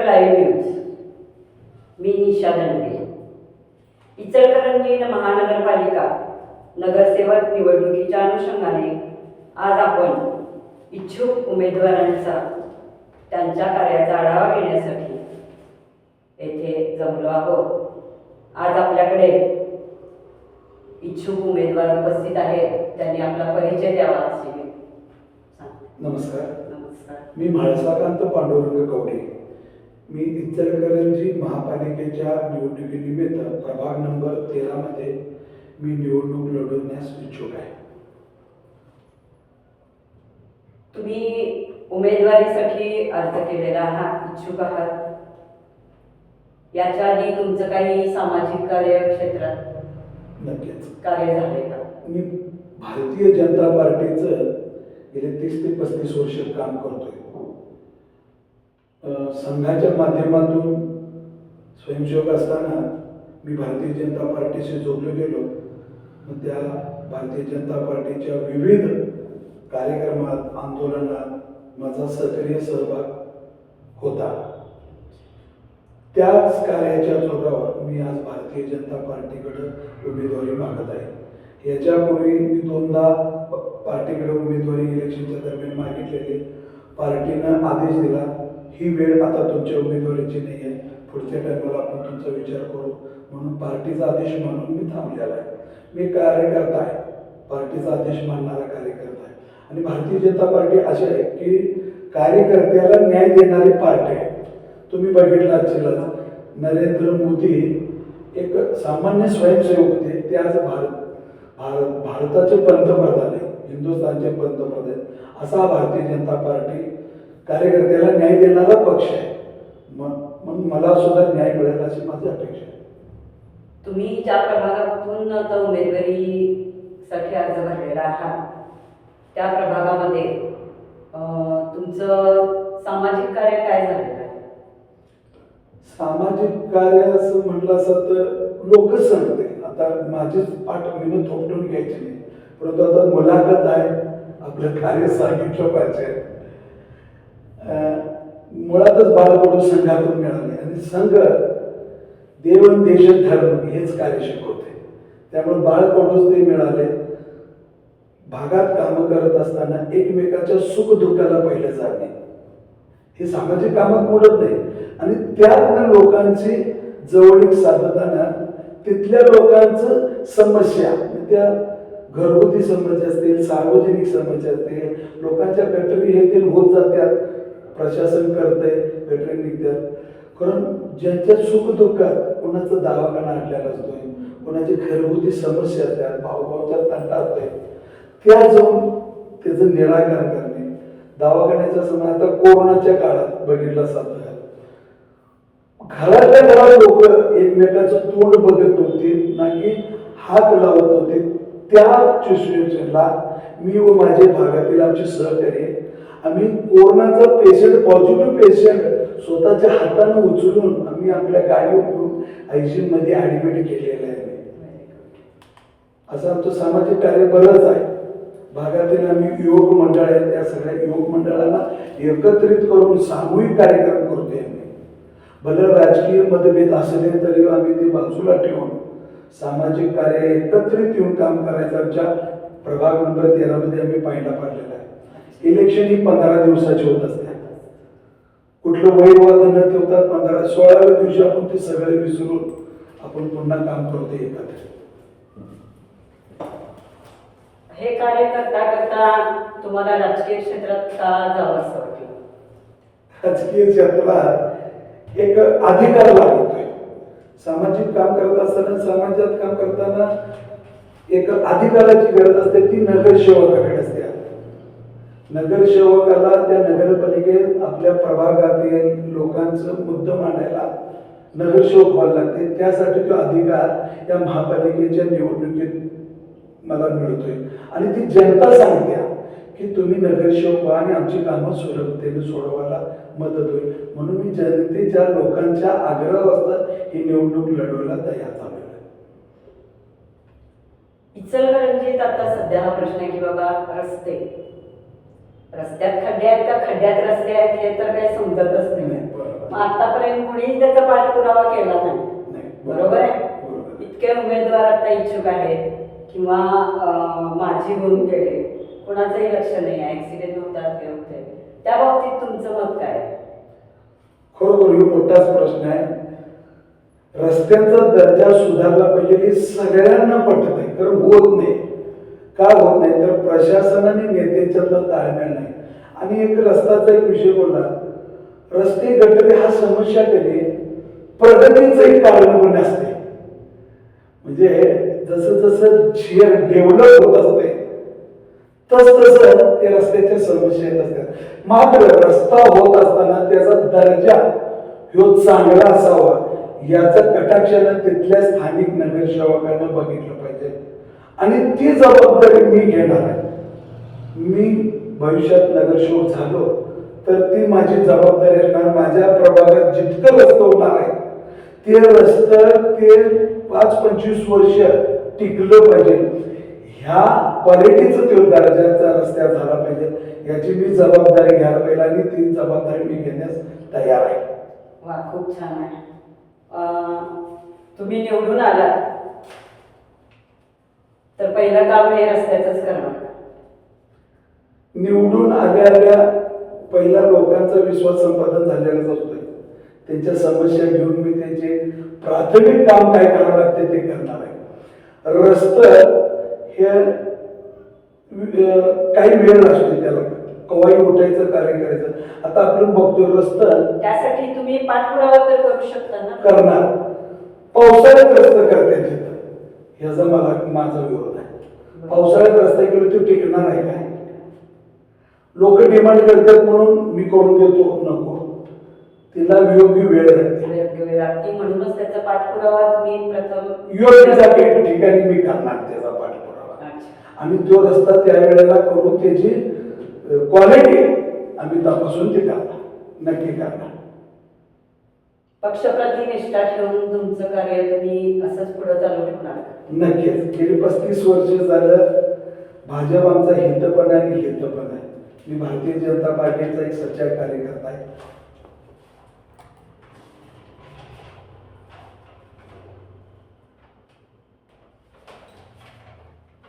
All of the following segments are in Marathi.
कर्नाटक लाईव्ह न्यूज मी निशा दंडगे इचलकरंजी महानगरपालिका नगरसेवक निवडणुकीच्या अनुषंगाने आज आपण इच्छुक उमेदवारांचा त्यांच्या कार्याचा आढावा घेण्यासाठी येथे जमलो आहोत. आज आपल्याकडे इच्छुक उमेदवार उपस्थित आहेत. त्यांनी आपला परिचय द्यावा असे. नमस्कार. नमस्कार. मी म्हाळसाकांत पांडुरंग कवडे. मी इचलकरंजी महापालिकेच्या निवडणुकीनिमित्त प्रभाग नंबर तेरामध्ये मी निवडणूक लढवण्यास इच्छुक आहे. तुम्ही उमेदवारीसाठी अर्ज केलेला आहात इच्छुक आहात. याच्या आधी तुमचं काही सामाजिक कार्य क्षेत्रात नक्कीच. कार्य झाले का? मी भारतीय जनता पार्टीचं गेले तीस ते पस्तीस वर्ष काम करतोय. संघाच्या माध्यमातून स्वयंसेवक असताना मी भारतीय जनता पार्टीशी जोडलो गेलो. मग त्या भारतीय जनता पार्टीच्या विविध कार्यक्रमात आंदोलनात माझा सक्रिय सहभाग होता. त्याच कार्याच्या जोरावर मी आज भारतीय जनता पार्टीकडे उमेदवारी मागत आहे. याच्यापूर्वी मी दोनदा प- पार्टीकडे उमेदवारी इलेक्शनच्या दरम्यान मागितलेली. पार्टीनं आदेश दिला. ही वेळ आता तुमच्या उमेदवारीची नाही आहे. पुढच्या टायमाला आपण तुमचा विचार करू. म्हणून पार्टीचा आदेश मानून मी थांबलेला आहे. मी कार्यकर्ता आहे. पार्टीचा आदेश मानणारा कार्यकर्ता आहे. आणि भारतीय जनता पार्टी अशी आहे की कार्यकर्त्याला न्याय देणारी पार्टी आहे. तुम्ही बघितलं असेलच नरेंद्र मोदी एक सामान्य स्वयंसेवक होते. ते आज भारत भारत भारताचे पंतप्रधान आहे. हिंदुस्थानचे पंतप्रधान असा भारतीय जनता पार्टी कार्यकर्त्याला न्याय देणारा पक्ष आहे. मग मग मला सुद्धा न्याय मिळेल अशी माझी अपेक्षा आहे. तुम्ही ज्या प्रभागातून आता उमेदवारीसाठी अर्ज भरलेला आहात त्या प्रभागामध्ये तुमचं सामाजिक कार्य काय झालेलं आहे? सामाजिक कार्य असं म्हटलं असं तर लोक सांगते. आता माझीच पाठ मी थोपटून घ्यायची नाही. परंतु आता मुलाखत आहे. आपलं कार्य सांगितलं पाहिजे. मुळातच बाळकडू संघातून मिळाले. आणि संघ देवन देश धर्म हेच कार्य शिकवते त्यामुळे बाळकडूच ते मिळाले. भागात कामं करत असताना एकमेकाच्या सुख दुःखाला पहिले जाणे. हे सामाजिक कामात मोडत नाही. आणि त्यातनं लोकांची जवळीक साधताना तिथल्या लोकांचं समस्या म्हणजे त्या घरगुती समस्या असतील सार्वजनिक समस्या असतील लोकांच्या गटरी येथील होत जात्यात प्रशासन करतंय गटरी निघतात. कारण ज्यांच्या सुख दुःखात कोणाचा दवाखाना आणलेला असतोय कोणाची घरगुती समस्या असतात भावभावचा तंटा असतोय त्या जाऊन त्याचं निराकरण करणे. दवाखान्याचा समय आता कोरोनाच्या काळात बघितला जातो घरातल्या घरात लोक एकमेकाचं तोंड बघत होते ना की हात लावत होते त्या सिच्युएशनला मी व माझे भागातील आमचे सहकारी आम्ही कोरोनाचा पेशंट पॉझिटिव्ह पेशंट स्वतःच्या हाताने उचलून आम्ही आपल्या गाडीवर घेऊन आयसीयू मध्ये ऍडमिट केलेलं आहे. असं आमचं सामाजिक कार्य बरंच आहे. भागातील आम्ही युवक मंडळ आहे. त्या सगळ्या युवक मंडळाला एकत्रित करून सामूहिक कार्यक्रम करतोय आम्ही. भले राजकीय मतभेद असले तरी आम्ही ते बाजूला ठेवून सामाजिक कार्य एकत्रित येऊन काम करायचं आमच्या प्रभाग नंबर तेरामध्ये आम्ही पाहिला पाडलेला आहे. इलेक्शन ही पंधरा दिवसाची होत असते. कुठलं वैवाद न ठेवता पंधरा सोळाव्या दिवशी आपण ते सगळे विसरून आपण पुन्हा काम करतो एकत्र हे कार्य करता करता तुम्हाला राजकीय क्षेत्रात का जावं असं वाटलं? राजकीय क्षेत्रात एक अधिकार लागतोय. सामाजिक काम करत असताना समाजात काम करताना एक अधिकाराची गरज असते ती नगरसेवकाकडे. असते नगरसेवकाला त्या नगरपालिकेत आपल्या प्रभागातील लोकांचं मुद्दं मांडायला नगरसेवक व्हायला लागते. त्यासाठी तो अधिकार या महापालिकेच्या निवडणुकीत मला मिळतोय. आणि ती जनता सांगते की तुम्ही नगरसेवक व्हा आणि आमची कामं सुलभतेने सोडवायला मदत होईल. म्हणून मी जनतेच्या लोकांच्या आग्रह असतात ही निवडणूक लढवायला तयार झालो इचलकरंजीत आता सध्या हा प्रश्न आहे की बाबा रस्ते. रस्त्यात खड्डे आहेत का? खड्ड्यात रस्ते आहेत हे तर काही समजतच नाही. मग आतापर्यंत कुणीच त्याचा पाठपुरावा केला नाही. बरोबर आहे? इतके उमेदवार आता इच्छुक आहेत किंवा माझी होऊन गेले. कोणाचंही लक्ष नाही. आहे ऍक्सिडेंट होतात हे होते. त्या बाबतीत तुमचं मत काय? खरोखर हा मोठाच प्रश्न आहे. रस्त्यांचा दर्जा सुधारला पाहिजे हे सगळ्यांना पटत आहे कारण होत नाही. का होत नाही? तर प्रशासन आणि नेत्यांच्यातला ताळमेळ नाही. आणि एक रस्त्याचा एक विषय बोलला. रस्ते गटरे हा समस्या कधी? प्रगतीचं एक कारण म्हणून असते. म्हणजे जसं जसं शहर डेव्हलप होत असते तस तसं ते रस्त्याच्या समस्या येत असतात. मात्र रस्ता होत असताना त्याचा दर्जा ह्यो चांगला असावा याचा कटाक्षानं तिथल्या स्थानिक नगरसेवकांना बघितलं पाहिजे. आणि ती जबाबदारी मी घेणार आहे. मी भविष्यात नगरसेवक झालो तर ती माझी जबाबदारी असणार. माझ्या प्रभागात जितकं रस्त होणार आहे ते रस्तं ते पाच पंचवीस वर्ष टिकलं पाहिजे. ह्या क्वालिटीचं तो दर्जाचा रस्त्यात झाला पाहिजे. याची मी जबाबदारी घ्यायला पाहिजे आणि ती जबाबदारी मी घेण्यास तयार आहे. वा खूप छान आहे. तुम्ही निवडून आलात. तर पहिलं काम हे रस्त्याचंच करणार? निवडून आल्या आल्या पहिला लोकांचा विश्वास संपादन झालेलाच असतोय. त्यांच्या समस्या घेऊन मी त्यांचे प्राथमिक काम काय करावं लागते ते करणार आहे. रस्त हे काही वेळ असतो त्याला. कवाई उठायचं कार्य करायचं. आता आपण बघतोय रस्त त्यासाठी तुम्ही पाठपुरावा तर करू शकता ना. करणार. पावसाळ्यात रस्ता करते ह्याचा मला माझा विरोध आहे. पावसाळ्यात रस्ता केला तो टिकणार आहे काय? लोक डिमांड करतात म्हणून मी करून देतो नको. तिला योग्य वेळ लागते. म्हणूनच त्याचा पाठपुरावा तुम्ही प्रथम योग्य ठिकाणी मी करणार त्याचा पाठपुरावा. आणि तो रस्ता त्या वेळेला करून त्याची क्वालिटी आम्ही तपासून ते करणार. नक्की करणार. पक्षप्रती निष्ठा ठेवून तुमचं कार्य तुम्ही असंच पुढे चालू ठेवणार? नक्कीच. गेली पस्तीस वर्ष झालं भाजप आमचा हितपण आहे आणि हितपण आहे. मी भारतीय जनता पार्टीचा एक सच्चा कार्यकर्ता आहे.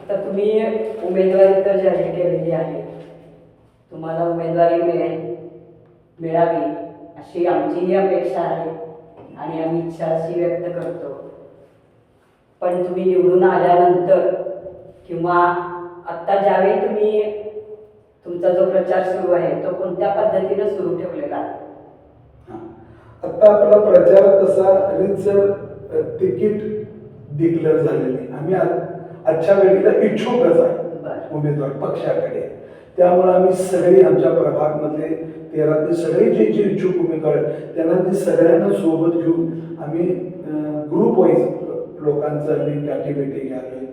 आता तुम्ही उमेदवारी तर जाहीर केलेली आहे. तुम्हाला उमेदवारी मिळेल मिळावी अशी आमचीही अपेक्षा आहे आणि आम्ही इच्छा अशी व्यक्त करतो. पण तुम्ही निवडून आल्यानंतर किंवा आत्ता ज्यावेळी तुम्ही तुमचा जो प्रचार सुरू आहे तो कोणत्या पद्धतीनं सुरू ठेवलेला? आहे हा. आता आपला प्रचार तसा रितसर तिकीट डिक्लेअर झालेली. आम्ही आजच्या वेळेला इच्छुकच आहे उमेदवार पक्षाकडे. त्यामुळे आम्ही सगळे आमच्या प्रभागमधले तेरा ते सगळे जे जे इच्छुक उमेदवार आहेत त्यांना ते सगळ्यांना सोबत घेऊन आम्ही ग्रुप वाईज लोकांचं आम्ही गाठीभेटी घ्यावी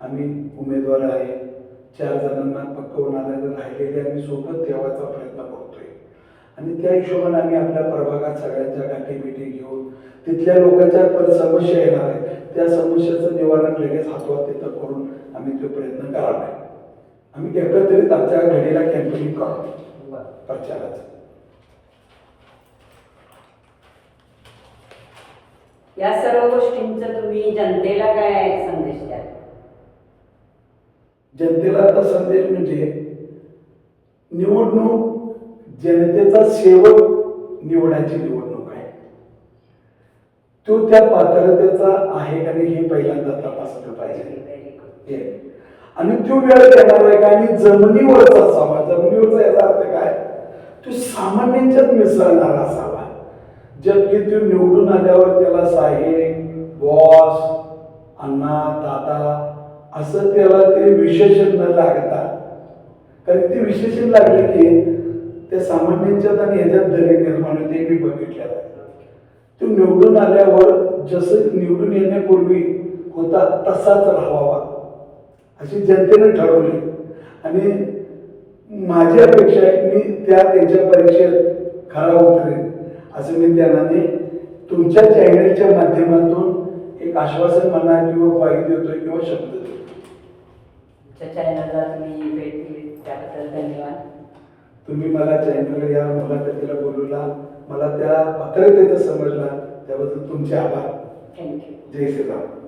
आम्ही उमेदवार आहे. चार जणांना पक्क होणारे राहिलेले आम्ही सोबत ठेवायचा प्रयत्न करतोय. आणि त्या हिशोबाने आम्ही आपल्या प्रभागात सगळ्यांच्या गाठीभेटी घेऊन तिथल्या लोकांच्या समस्या येणार आहे त्या समस्याचं निवारण लगेच हातोहात तिथं करून आम्ही तो प्रयत्न करणार आहे. आम्ही एकत्रित आमच्या घडीला कॅम्पेनिंग करू. बरं. प्रचाराचं. या सर्व गोष्टींचा तुम्ही जनतेला काय संदेश द्याल? जनतेला आता संदेश म्हणजे निवडणूक जनतेचा सेवक निवडायची निवडणूक आहे. तो त्या पात्रतेचा आहे का नाही हे पहिल्यांदा तपासलं पाहिजे. आणि तो वेळ येणार आहे का? आणि जमिनीवरचा असावा जमिनीवरचा याचा अर्थ काय? तो सामान्यांच्यात मिसळणारा असावा जबकि तो निवडून आल्यावर त्याला साहेब बॉस अण्णा दादा असं त्याला ते विशेषण न लागता. कारण ते विशेषण लागले की त्या सामान्यांच्यात आणि ह्याच्यात दरी निर्माण होते मी बघितलेलं आहे तो निवडून आल्यावर जसं निवडून येण्यापूर्वी होता तसाच राहावा अशी जनतेने ठरवली. आणि माझी अपेक्षा आहे मी त्या त्यांच्या परीक्षेत खरा उतरेन. असं मी त्यांना ते तुमच्या चॅनलच्या माध्यमातून एक आश्वासन म्हणा किंवा ग्वाही देतोय किंवा शब्द देतोय. तुमच्या चॅनलला तुम्ही भेट दिली त्याबद्दल धन्यवाद. तुम्ही मला चॅनल या मुलाखतीला बोलवला मला त्या पात्रतेचं समजला त्याबद्दल तुमचे आभार. Thank you Jai Shriram.